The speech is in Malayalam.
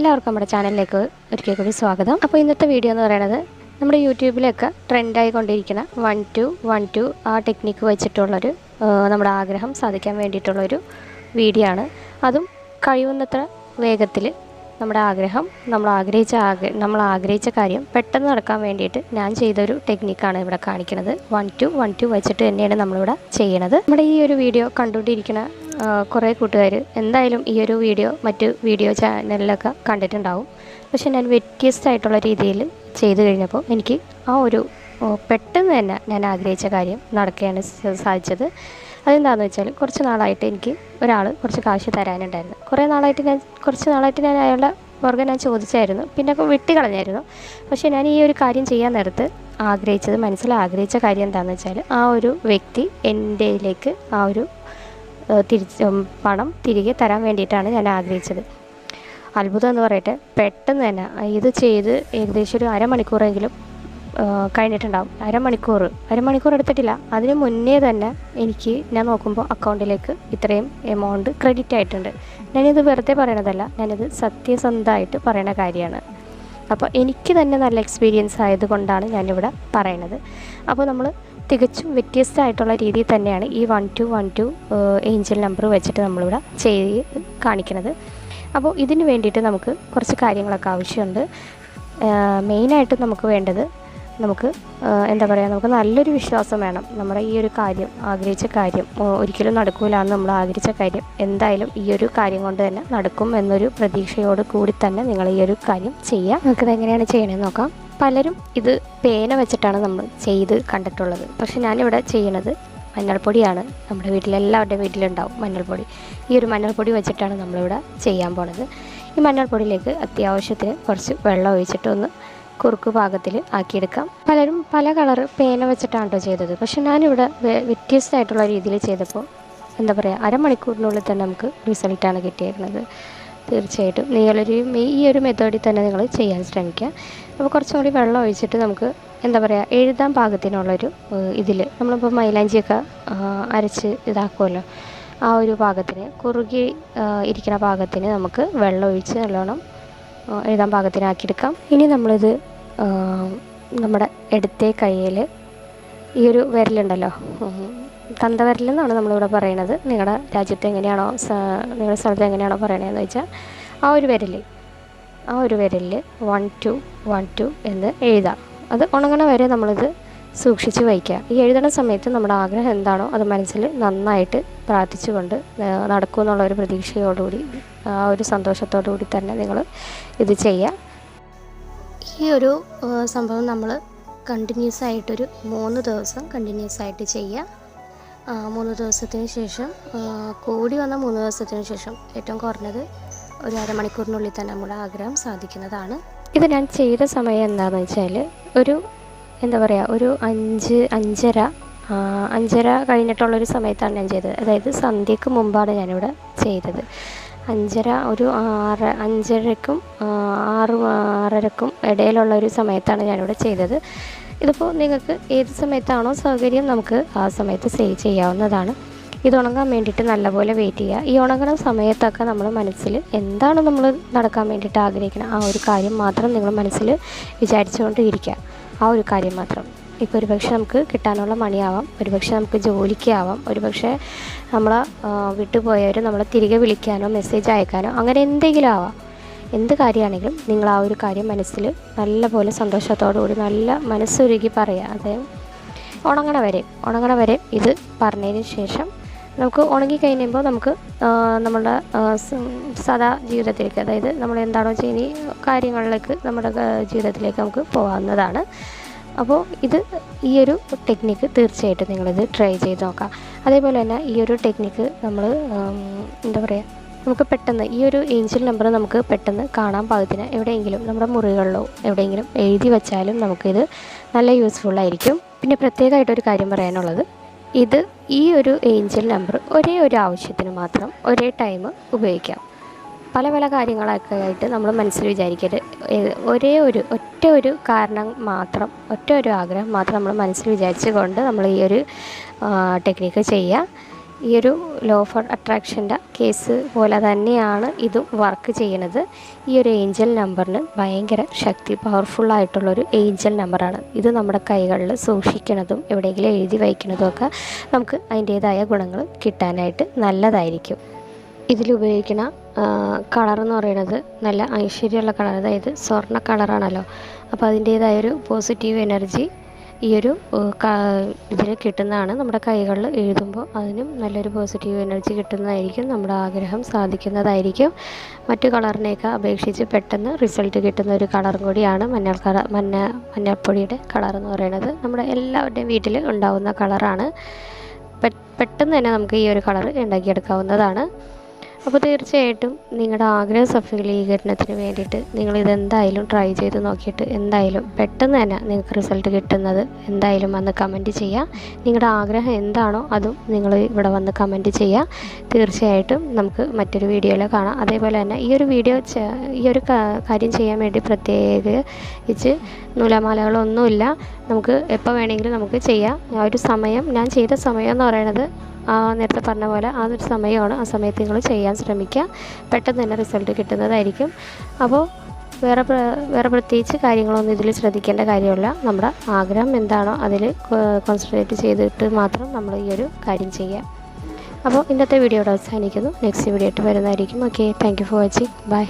എല്ലാവർക്കും നമ്മുടെ ചാനലിലേക്ക് ഒരിക്കൽ കൂടി സ്വാഗതം. അപ്പോൾ ഇന്നത്തെ വീഡിയോ എന്ന് പറയുന്നത് നമ്മുടെ യൂട്യൂബിലൊക്കെ ട്രെൻഡായി കൊണ്ടിരിക്കുന്ന വൺ ടു വൺ ടു ആ ടെക്നിക്ക് വെച്ചിട്ടുള്ളൊരു നമ്മുടെ ആഗ്രഹം സാധിക്കാൻ വേണ്ടിയിട്ടുള്ളൊരു വീഡിയോ ആണ്. അതും കഴിയുന്നത്ര വേഗത്തിൽ നമ്മുടെ ആഗ്രഹം നമ്മൾ ആഗ്രഹിച്ച ആഗ്ര നമ്മൾ ആഗ്രഹിച്ച കാര്യം പെട്ടെന്ന് നടക്കാൻ വേണ്ടിയിട്ട് ഞാൻ ചെയ്തൊരു ടെക്നിക്കാണ് ഇവിടെ കാണിക്കുന്നത്. വൺ ടു വൺ ടു വെച്ചിട്ട് തന്നെയാണ് നമ്മളിവിടെ ചെയ്യണത്. നമ്മുടെ ഈ ഒരു വീഡിയോ കണ്ടുകൊണ്ടിരിക്കുന്ന കുറേ കൂട്ടുകാർ എന്തായാലും ഈ ഒരു വീഡിയോ മറ്റ് വീഡിയോ ചാനലിലൊക്കെ കണ്ടിട്ടുണ്ടാവും. പക്ഷെ ഞാൻ വ്യത്യസ്തമായിട്ടുള്ള രീതിയിൽ ചെയ്തു കഴിഞ്ഞപ്പോൾ എനിക്ക് ആ ഒരു പെട്ടെന്ന് തന്നെ ഞാൻ ആഗ്രഹിച്ച കാര്യം നടക്കുകയാണ് സാധിച്ചത് അതെന്താണെന്ന് വെച്ചാൽ കുറച്ച് നാളായിട്ട് എനിക്ക് ഒരാൾ കുറച്ച് കാശ് തരാനുണ്ടായിരുന്നു. കുറേ നാളായിട്ട് ഞാൻ കുറച്ച് നാളായിട്ട് ഞാൻ അയാളുടെ പുറകെ ഞാൻ ചോദിച്ചായിരുന്നു. പിന്നെ വിട്ട് കളഞ്ഞായിരുന്നു. പക്ഷേ ഞാൻ ഈ ഒരു കാര്യം ചെയ്യാൻ നേരത്ത് ആഗ്രഹിച്ചത് മനസ്സിൽ ആഗ്രഹിച്ച കാര്യം എന്താണെന്ന് വെച്ചാൽ ആ ഒരു വ്യക്തി എന്റെയിലേക്ക് ആ ഒരു തിരിച്ച് പണം തിരികെ തരാൻ വേണ്ടിയിട്ടാണ് ഞാൻ ആഗ്രഹിച്ചത്. അത്ഭുതം എന്ന് പറയട്ടെ പെട്ടെന്ന് തന്നെ ഇത് ചെയ്ത് ഏകദേശം ഒരു അരമണിക്കൂറെങ്കിലും കഴിഞ്ഞിട്ടുണ്ടാവും. അരമണിക്കൂർ അരമണിക്കൂർ എടുത്തിട്ടില്ല. അതിന് മുന്നേ തന്നെ എനിക്ക് ഞാൻ നോക്കുമ്പോൾ അക്കൗണ്ടിലേക്ക് ഇത്രയും എമൗണ്ട് ക്രെഡിറ്റ് ആയിട്ടുണ്ട്. ഞാനിത് വെറുതെ പറയണതല്ല ഞാനിത് സത്യസന്ധമായിട്ട് പറയണ കാര്യമാണ്. അപ്പോൾ എനിക്ക് തന്നെ നല്ല എക്സ്പീരിയൻസ് ആയതുകൊണ്ടാണ് ഞാനിവിടെ പറയണത്. അപ്പോൾ നമ്മൾ തികച്ചും വ്യത്യസ്തമായിട്ടുള്ള രീതിയിൽ തന്നെയാണ് ഈ one two one two angel number വെച്ചിട്ട് നമ്മളിവിടെ ചെയ്ത് കാണിക്കുന്നത്. അപ്പോൾ ഇതിന് വേണ്ടിയിട്ട് നമുക്ക് കുറച്ച് കാര്യങ്ങളൊക്കെ ആവശ്യമുണ്ട്. മെയിനായിട്ട് നമുക്ക് വേണ്ടത് നമുക്ക് എന്താ പറയുക നമുക്ക് നല്ലൊരു വിശ്വാസം വേണം. നമ്മുടെ ഈ ഒരു കാര്യം ആഗ്രഹിച്ച കാര്യം ഒരിക്കലും നടക്കൂല എന്ന് നമ്മൾ ആഗ്രഹിച്ച കാര്യം എന്തായാലും ഈ ഒരു കാര്യം കൊണ്ട് തന്നെ നടക്കും എന്നൊരു പ്രതീക്ഷയോട് കൂടി തന്നെ നിങ്ങൾ ഈ ഒരു കാര്യം ചെയ്യുക നമുക്കത് എങ്ങനെയാണ് ചെയ്യണമെന്ന് നോക്കാം. പലരും ഇത് പേന വെച്ചിട്ടാണ് നമ്മൾ ചെയ്ത് കണ്ടിട്ടുള്ളത്. പക്ഷെ ഞാനിവിടെ ചെയ്യണത് മഞ്ഞൾപ്പൊടിയാണ്. നമ്മുടെ വീട്ടിലെല്ലാവരുടെയും വീട്ടിലുണ്ടാവും മഞ്ഞൾപ്പൊടി. ഈ ഒരു മഞ്ഞൾപ്പൊടി വെച്ചിട്ടാണ് നമ്മളിവിടെ ചെയ്യാൻ പോണത്. ഈ മഞ്ഞൾപ്പൊടിയിലേക്ക് അത്യാവശ്യത്തിന് കുറച്ച് വെള്ളം ഒഴിച്ചിട്ട് ഒന്ന് കുറുക്ക് പാകത്തിൽ ആക്കിയെടുക്കാം. പലരും പല കളർ പേന വെച്ചിട്ടാണ് കേട്ടോ ചെയ്തത്. പക്ഷെ ഞാനിവിടെ വ്യത്യസ്തമായിട്ടുള്ള രീതിയിൽ ചെയ്തപ്പോൾ എന്താ പറയുക അരമണിക്കൂറിനുള്ളിൽ തന്നെ നമുക്ക് റിസൾട്ടാണ് കിട്ടിയിരുന്നത് തീർച്ചയായിട്ടും. നിങ്ങളൊരു ഈ ഒരു മെത്തേഡിൽ തന്നെ നിങ്ങൾ ചെയ്യാൻ ശ്രമിക്കുക. അപ്പോൾ കുറച്ചും കൂടി വെള്ളം ഒഴിച്ചിട്ട് നമുക്ക് എന്താ പറയുക എഴുതാൻ പാകത്തിനുള്ളൊരു ഇതിൽ നമ്മളിപ്പോൾ മൈലാഞ്ചിയൊക്കെ അരച്ച് ഇതാക്കുമല്ലോ ആ ഒരു പാകത്തിന് കുറുകി ഇരിക്കുന്ന പാകത്തിന് നമുക്ക് വെള്ളം ഒഴിച്ച് നല്ലോണം എഴുതാൻ പാകത്തിനാക്കിയെടുക്കാം. ഇനി നമ്മളിത് നമ്മുടെ ഇടത്തെ കയ്യിൽ ഈ ഒരു വിരലുണ്ടല്ലോ. തന്ത തന്തവിരൽ എന്നാണ് നമ്മളിവിടെ പറയണത്. നിങ്ങളുടെ രാജ്യത്ത് എങ്ങനെയാണോ നിങ്ങളുടെ സ്ഥലത്ത് എങ്ങനെയാണോ പറയണതെന്ന് വെച്ചാൽ ആ ഒരു വിരൽ ആ ഒരു വിരലിൽ വൺ ടു വൺ ടു എന്ന് എഴുതാം. അത് ഉണങ്ങണ വരെ നമ്മളിത് സൂക്ഷിച്ച് വയ്ക്കുക. ഈ എഴുതണ സമയത്ത് നമ്മുടെ ആഗ്രഹം എന്താണോ അത് മനസ്സിൽ നന്നായിട്ട് പ്രാർത്ഥിച്ചുകൊണ്ട് നടക്കും എന്നുള്ള ഒരു പ്രതീക്ഷയോടുകൂടി ആ ഒരു സന്തോഷത്തോടു കൂടി തന്നെ നിങ്ങൾ ഇത് ചെയ്യുക. ഈ ഒരു സംഭവം നമ്മൾ കണ്ടിന്യൂസ് ആയിട്ടൊരു മൂന്ന് ദിവസം കണ്ടിന്യൂസ് ആയിട്ട് ചെയ്യുക. മൂന്ന് ദിവസത്തിന് ശേഷം കൂടി വന്ന മൂന്ന് ദിവസത്തിന് ശേഷം ഏറ്റവും കുറഞ്ഞത് ഒരു അരമണിക്കൂറിനുള്ളിൽ തന്നെ നമ്മുടെ ആഗ്രഹം സാധിക്കുന്നതാണ്. ഇത് ഞാൻ ചെയ്ത സമയം എന്താണെന്ന് വെച്ചാൽ ഒരു എന്താ പറയുക ഒരു അഞ്ച് അഞ്ചര അഞ്ചര കഴിഞ്ഞിട്ടുള്ളൊരു സമയത്താണ് ഞാൻ ചെയ്തത്. അതായത് സന്ധ്യക്ക് മുമ്പാണ് ഞാനിവിടെ ചെയ്തത്. അഞ്ചര ഒരു ആറ് അഞ്ചരക്കും ആറ് ആറരക്കും ഇടയിലുള്ള ഒരു സമയത്താണ് ഞാനിവിടെ ചെയ്തത്. ഇതിപ്പോൾ നിങ്ങൾക്ക് ഏത് സമയത്താണോ സൗകര്യം നമുക്ക് ആ സമയത്ത് സേവ് ചെയ്യാവുന്നതാണ്. ഇത് ഉണങ്ങാൻ വേണ്ടിയിട്ട് നല്ലപോലെ വെയിറ്റ് ചെയ്യുക. ഈ ഉണങ്ങണ സമയത്തൊക്കെ നമ്മൾ മനസ്സിൽ എന്താണ് നമ്മൾ നടക്കാൻ വേണ്ടിയിട്ട് ആഗ്രഹിക്കുന്നത് ആ ഒരു കാര്യം മാത്രം നിങ്ങൾ മനസ്സിൽ വിചാരിച്ചുകൊണ്ട് ഇരിക്കുക ആ ഒരു കാര്യം മാത്രം. ഇപ്പോൾ ഒരുപക്ഷെ നമുക്ക് കിട്ടാനുള്ള മണിയാവാം ഒരുപക്ഷെ നമുക്ക് ജോലിക്കാവാം ഒരുപക്ഷെ നമ്മൾ വിട്ടുപോയവർ നമ്മളെ തിരികെ വിളിക്കാനോ മെസ്സേജ് അയക്കാനോ അങ്ങനെ എന്തെങ്കിലും ആവാം. എന്ത് കാര്യമാണെങ്കിലും നിങ്ങൾ ആ ഒരു കാര്യം മനസ്സിൽ നല്ലപോലെ സന്തോഷത്തോടു കൂടി നല്ല മനസ്സൊരുക്കി പറയുക. അതായത് ഉണങ്ങണ വരെ ഉണങ്ങണ വരെ ഇത് പറഞ്ഞതിന് ശേഷം നമുക്ക് ഉണങ്ങി കഴിയുമ്പോൾ നമുക്ക് നമ്മുടെ സാധാ ജീവിതത്തിലേക്ക് അതായത് നമ്മൾ എന്താണോ ചെയ്യുന്ന കാര്യങ്ങളിലേക്ക് നമ്മുടെ ജീവിതത്തിലേക്ക് നമുക്ക് പോകാവുന്നതാണ്. അപ്പോൾ ഇത് ഈ ഒരു ടെക്നിക്ക് തീർച്ചയായിട്ടും നിങ്ങളിത് ട്രൈ ചെയ്ത് നോക്കാം. അതേപോലെ തന്നെ ഈ ഒരു ടെക്നിക്ക് നമ്മൾ എന്താ പറയുക നമുക്ക് പെട്ടെന്ന് ഈ ഒരു ഏഞ്ചൽ നമ്പർ നമുക്ക് പെട്ടെന്ന് കാണാൻ പാകത്തിന് എവിടെയെങ്കിലും നമ്മുടെ മുറികളിലോ എവിടെയെങ്കിലും എഴുതി വെച്ചാലും നമുക്കിത് നല്ല യൂസ്ഫുൾ ആയിരിക്കും. പിന്നെ പ്രത്യേകമായിട്ടൊരു കാര്യം പറയാനുള്ളത് ഇത് ഈ ഒരു ഏഞ്ചൽ നമ്പർ ഒരേ ഒരു ആവശ്യത്തിന് മാത്രം ഒരേ ടൈം ഉപയോഗിക്കാം. പല പല കാര്യങ്ങളൊക്കെ ആയിട്ട് നമ്മൾ മനസ്സിൽ വിചാരിക്കരുത്. ഒരേ ഒരു ഒറ്റ ഒരു കാരണം മാത്രം ഒറ്റ ഒരു ആഗ്രഹം മാത്രം നമ്മൾ മനസ്സിൽ വിചാരിച്ചുകൊണ്ട് നമ്മൾ ഈ ഒരു ടെക്നിക്ക് ചെയ്യുക ഈ ഒരു ലോ ഫോർ അട്രാക്ഷന്റെ കേസ് പോലെ തന്നെയാണ് ഇതും വർക്ക് ചെയ്യുന്നത്. ഈ ഒരു ഏഞ്ചൽ നമ്പറിന് ഭയങ്കര ശക്തി പവർഫുള്ളായിട്ടുള്ളൊരു ഏഞ്ചൽ നമ്പറാണ് ഇത് നമ്മുടെ കൈകളിൽ സൂക്ഷിക്കുന്നതും എവിടെയെങ്കിലും എഴുതി വയ്ക്കുന്നതും ഒക്കെ നമുക്ക് അതിന്റേതായ ഗുണങ്ങൾ കിട്ടാനായിട്ട് നല്ലതായിരിക്കും. ഇതിലുപയോഗിക്കുന്ന കളർ എന്ന് പറയുന്നത് നല്ല ഐശ്വര്യമുള്ള കളർ. അതായത് സ്വർണ കളറാണല്ലോ. അപ്പോൾ അതിന്റേതായൊരു പോസിറ്റീവ് എനർജി ഈ ഒരു ഇതിന് കിട്ടുന്നതാണ് നമ്മുടെ കൈകളിൽ എഴുതുമ്പോൾ. അതിനും നല്ലൊരു പോസിറ്റീവ് എനർജി കിട്ടുന്നതായിരിക്കും. നമ്മുടെ ആഗ്രഹം സാധിക്കുന്നതായിരിക്കും. മറ്റു കളറിനെയൊക്കെ അപേക്ഷിച്ച് പെട്ടെന്ന് റിസൾട്ട് കിട്ടുന്ന ഒരു കളറും കൂടിയാണ് മഞ്ഞൾ കളർ മഞ്ഞ മഞ്ഞൾപ്പൊടിയുടെ കളർ എന്ന് പറയുന്നത്. നമ്മുടെ എല്ലാവരുടെയും വീട്ടിൽ ഉണ്ടാവുന്ന കളറാണ്. പെട്ടെന്ന് തന്നെ നമുക്ക് ഈ ഒരു കളർ ഉണ്ടാക്കിയെടുക്കാവുന്നതാണ്. അപ്പോൾ തീർച്ചയായിട്ടും നിങ്ങളുടെ ആഗ്രഹ സഫലീകരണത്തിന് വേണ്ടിയിട്ട് നിങ്ങൾ ഇതെന്തായാലും ട്രൈ ചെയ്ത് നോക്കിയിട്ട് എന്തായാലും പെട്ടെന്ന് തന്നെ നിങ്ങൾക്ക് റിസൾട്ട് കിട്ടുന്നത് എന്തായാലും വന്ന് കമന്റ് ചെയ്യുക നിങ്ങളുടെ ആഗ്രഹം എന്താണോ അതും നിങ്ങൾ ഇവിടെ വന്ന് കമന്റ് ചെയ്യുക തീർച്ചയായിട്ടും നമുക്ക് മറ്റൊരു വീഡിയോയിൽ കാണാം. അതേപോലെ തന്നെ ഈ ഒരു വീഡിയോ ഈ ഒരു കാര്യം ചെയ്യാൻ വേണ്ടി പ്രത്യേകിച്ച് നൂലമാലകളൊന്നുമില്ല. നമുക്ക് എപ്പോൾ വേണമെങ്കിലും നമുക്ക് ചെയ്യാം. ആ ഒരു സമയം ഞാൻ ചെയ്ത സമയം എന്ന് പറയുന്നത് നേരത്തെ പറഞ്ഞ പോലെ ആ ഒരു സമയമാണ് ആ സമയത്ത് നിങ്ങൾ ചെയ്യാൻ ശ്രമിക്കുക. പെട്ടെന്ന് തന്നെ റിസൾട്ട് കിട്ടുന്നതായിരിക്കും. അപ്പോൾ വേറെ വേറെ പ്രത്യേകിച്ച് കാര്യങ്ങളൊന്നും ഇതിൽ ശ്രദ്ധിക്കേണ്ട കാര്യമില്ല. നമ്മുടെ ആഗ്രഹം എന്താണോ അതിൽ കോൺസെൻട്രേറ്റ് ചെയ്തിട്ട് മാത്രം നമ്മൾ ഈ ഒരു കാര്യം ചെയ്യുക. അപ്പോൾ ഇന്നത്തെ വീഡിയോ അവസാനിക്കുന്നു. നെക്സ്റ്റ് വീഡിയോ ആയിട്ട് വരുന്നതായിരിക്കും. Okay thank you for watching bye